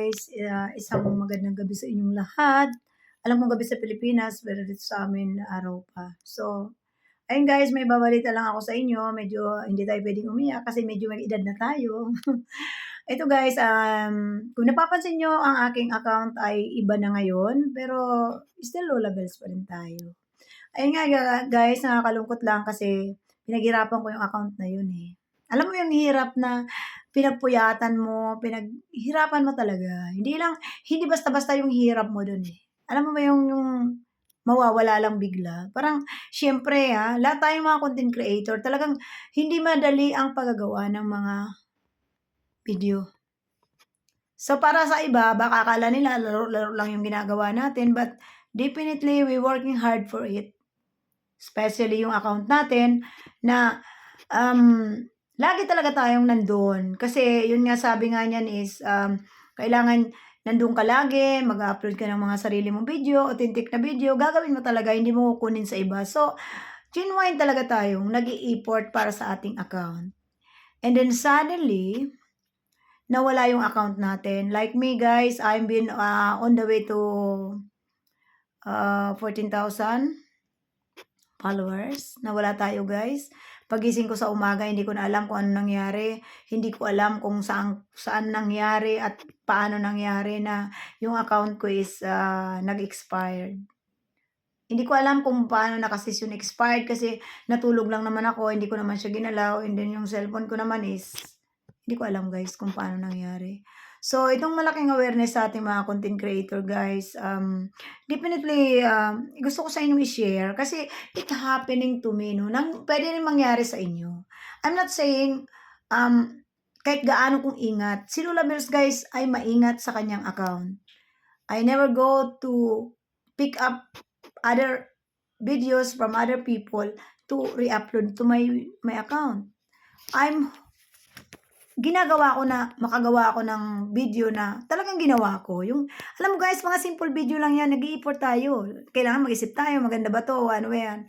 guys, uh, isang magandang gabi sa inyong lahat. Alam kong gabi sa Pilipinas, pero dito sa amin araw pa. So, ayun guys, may babalita lang ako sa inyo. Medyo hindi tayo pwedeng umiyak kasi medyo may edad na tayo. Ito guys, um, kung napapansin nyo, ang aking account ay iba na ngayon, pero still Lola Bells pa rin tayo. Ayun nga guys, nakakalungkot lang kasi pinaghirapan ko yung account na yun eh. Alam mo yung hirap na pinagpuyatan mo, pinaghirapan mo talaga. Hindi lang, hindi basta-basta yung hirap mo dun eh. Alam mo ba yung, yung mawawala lang bigla? Parang, syempre ha, lahat tayong mga content creator, talagang hindi madali ang paggagawa ng mga video. So, para sa iba, baka akala nila laro-laro lang yung ginagawa natin, but definitely, we working hard for it. Especially yung account natin na um, lagi talaga tayong nandun. Kasi yun nga sabi nga niyan is um, kailangan nandun ka lagi, mag-upload ka ng mga sarili mong video, authentic na video, gagawin mo talaga, hindi mo kukunin sa iba. So, genuine talaga tayong nag import para sa ating account. And then suddenly, nawala yung account natin. Like me guys, I've been uh, on the way to uh, 14,000 followers. Nawala tayo guys. Pagising ko sa umaga, hindi ko na alam kung ano nangyari. Hindi ko alam kung saan, saan nangyari at paano nangyari na yung account ko is uh, nag-expired. Hindi ko alam kung paano nakasession expired kasi natulog lang naman ako, hindi ko naman siya ginalaw. And then yung cellphone ko naman is, hindi ko alam guys kung paano nangyari. So, itong malaking awareness sa ating mga content creator, guys, um, definitely, um, gusto ko sa inyo i-share kasi it happening to me, no? Nang, pwede rin mangyari sa inyo. I'm not saying, um, kahit gaano kong ingat. Si Lula Mills, guys, ay maingat sa kanyang account. I never go to pick up other videos from other people to re-upload to my my account. I'm ginagawa ko na makagawa ako ng video na talagang ginawa ko. Yung, alam mo guys, mga simple video lang yan, nag effort tayo. Kailangan mag-isip tayo, maganda ba to, ano yan.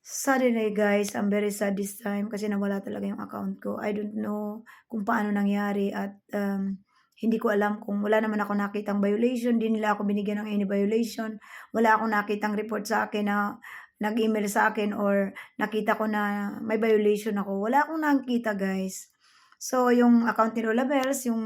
Suddenly guys, I'm very sad this time kasi nawala talaga yung account ko. I don't know kung paano nangyari at um, hindi ko alam kung wala naman ako nakitang violation, hindi nila ako binigyan ng any violation, wala akong nakitang report sa akin na nag-email sa akin or nakita ko na may violation ako. Wala akong nakita guys. So, yung account ni Lola Bells, yung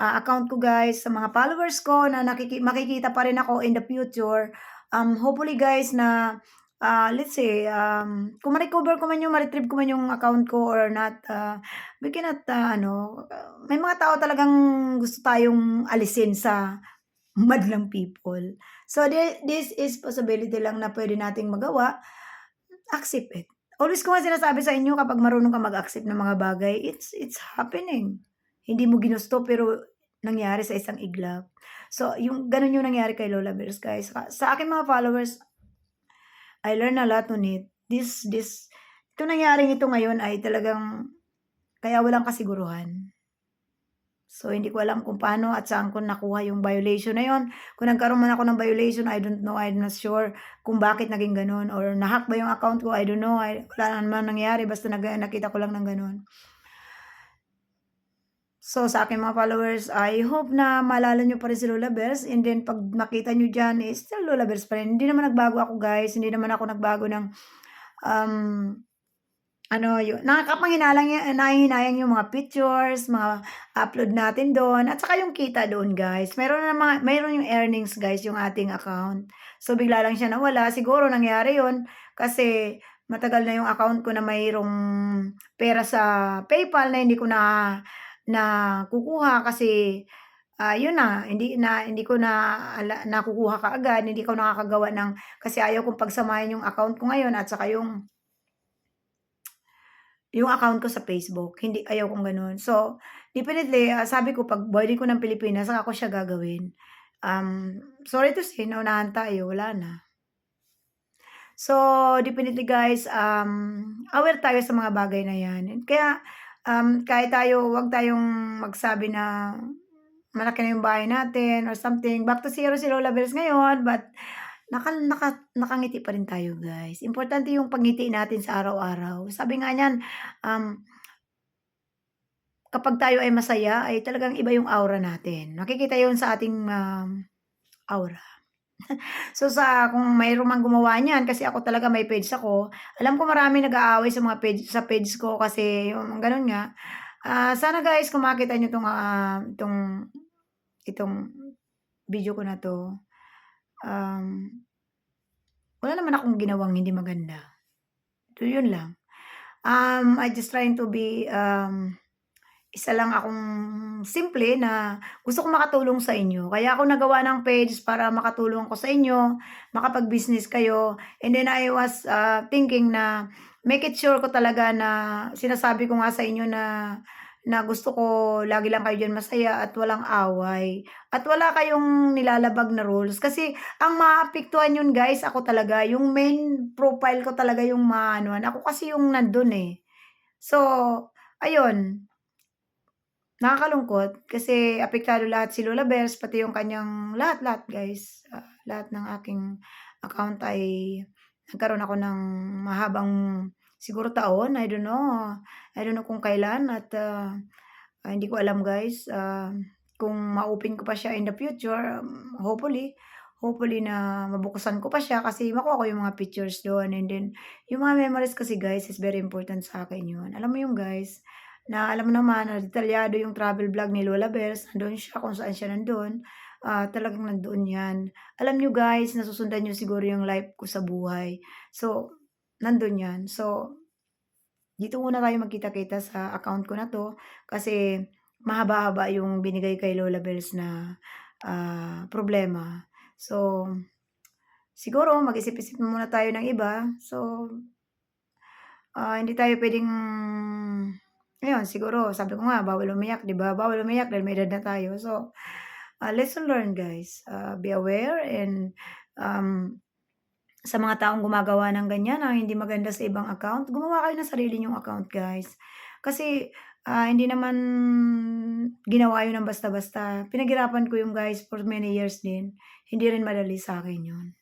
uh, account ko guys, sa mga followers ko na nakiki- makikita pa rin ako in the future. Um, hopefully guys na uh, let's say, um, kung ma-recover ko man yung, ma-retrieve ko man yung account ko or not, uh, we cannot, uh, ano, may mga tao talagang gusto tayong alisin sa madlang people. So, this is possibility lang na pwede nating magawa. Accept it. Always ko nga sinasabi sa inyo kapag marunong ka mag-accept ng mga bagay, it's it's happening. Hindi mo ginusto pero nangyari sa isang iglap. So, yung ganun yung nangyari kay Lola Bears, guys. Sa akin mga followers, I learn a lot on it. This, this, ito nangyaring ito ngayon ay talagang, kaya walang kasiguruhan. So, hindi ko alam kung paano at saan ko nakuha yung violation na yon. Kung nagkaroon man ako ng violation, I don't know, I'm not sure kung bakit naging ganun. Or nahack ba yung account ko, I don't know. I, wala naman nangyari, basta nag, nakita ko lang ng ganun. So, sa aking mga followers, I hope na maalala nyo pa rin si Lola Bears. And then, pag makita nyo dyan, is still Lola Bears pa rin. Hindi naman nagbago ako, guys. Hindi naman ako nagbago ng um, ano, yun, nakakapanghinayang, nahihinayang yung mga pictures, mga upload natin doon, at saka yung kita doon, guys. Meron na mga, meron yung earnings, guys, yung ating account. So, bigla lang siya nawala. Siguro nangyari yun kasi matagal na yung account ko na mayroong pera sa PayPal na hindi ko na na kukuha kasi uh, yun na, hindi na hindi ko na nakukuha kaagad, hindi ko nakakagawa ng kasi ayaw kong pagsamahin yung account ko ngayon at saka yung yung account ko sa Facebook. Hindi, ayaw kong ganun. So, definitely, uh, sabi ko, pag boarding ko ng Pilipinas, saka ko siya gagawin. Um, sorry to say, naunahan tayo, wala na. So, definitely guys, um, aware tayo sa mga bagay na yan. Kaya, um, kahit tayo, wag tayong magsabi na malaki na yung bahay natin or something. Back to zero si Lola Bells ngayon, but naka, naka, nakangiti pa rin tayo guys. Importante yung pangiti natin sa araw-araw. Sabi nga niyan, um, kapag tayo ay masaya ay talagang iba yung aura natin. Makikita yun sa ating, um, aura. So, sa kung mayroon mang gumawa niyan kasi ako talaga may page ako, alam ko maraming nag-aaway sa mga page sa page ko kasi yung gano'n nga. Ah, sana guys kung makita niyo 'tong, ah, itong itong video ko na 'to, um, wala naman akong ginawang hindi maganda. So, yun lang. Um, I just trying to be, um, isa lang akong simple na gusto kong makatulong sa inyo. Kaya ako nagawa ng page para makatulong ako sa inyo, makapag-business kayo. And then I was, ah, thinking na make it sure ko talaga na sinasabi ko nga sa inyo na na gusto ko lagi lang kayo diyan masaya at walang away. At wala kayong nilalabag na rules. Kasi ang maapektuhan yun guys, ako talaga. Yung main profile ko talaga yung maanuhan. Ako kasi yung nandun eh. So, ayun. Nakakalungkot kasi apektado lahat si Lola Bells, pati yung kanyang lahat-lahat guys. Ah, lahat ng aking account ay nagkaroon ako ng mahabang siguro taon, I don't know. I don't know kung kailan at, ah, hindi ko alam guys, ah, kung ma-open ko pa siya in the future, um, hopefully. Hopefully na mabukusan ko pa siya kasi makuha ko yung mga pictures do'n and then yung mga memories kasi guys is very important sa akin yun. Alam mo yun guys, na alam mo naman na detalyado yung travel vlog ni Lola Bells, nando'n siya kung saan siya nando'n, ah, talagang nandoon 'yan. Alam niyo guys, nasusundan niyo siguro yung life ko sa buhay. So, nando'n 'yan. So, dito muna tayo magkita-kita sa account ko na 'to kasi mahaba-haba yung binigay kay Lola Bells na, ah, problema. So, siguro mag-isip-isip muna tayo ng iba. So, ah, hindi tayo puwedeng ayun siguro sabi ko nga bawal umiyak 'di ba? Bawal umiyak dahil may edad na tayo. So, ah, lesson learned guys. Ah, be aware and, um, sa mga taong gumagawa ng ganyan na hindi maganda sa ibang account, gumawa kayo ng sarili niyong account guys. Kasi, ah, hindi naman ginawa yun ng basta-basta. Pinaghirapan ko yun guys for many years din. Hindi rin madali sa'kin yun.